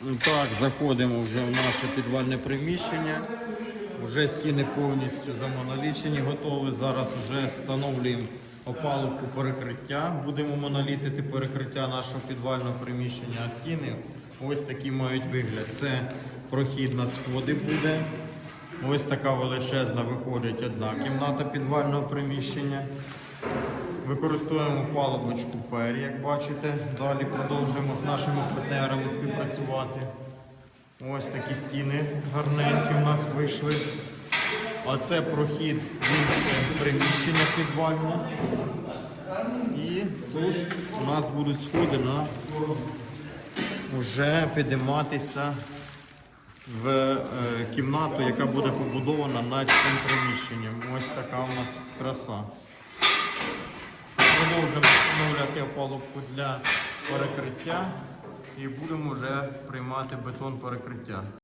Ну Так, заходимо вже в наше підвальне приміщення. Вже стіни повністю замонолічені, готові. Зараз вже встановлюємо опалубку перекриття. Будемо монолітити перекриття нашого підвального приміщення. А стіни ось такі мають вигляд. Це прохід на сходи буде. Ось така величезна виходить одна кімната підвального приміщення. Використовуємо палубочку пер, як бачите. Далі продовжуємо з нашими партнерами співпрацювати. Ось такі стіни гарненькі у нас вийшли. А це прохід в приміщення підвальне. І тут у нас будуть сходи на вже підійматися в е, кімнату, яка буде побудована над цим приміщенням. Ось така у нас краса. Продовжуємо опалубку для перекриття і будемо вже приймати бетон перекриття.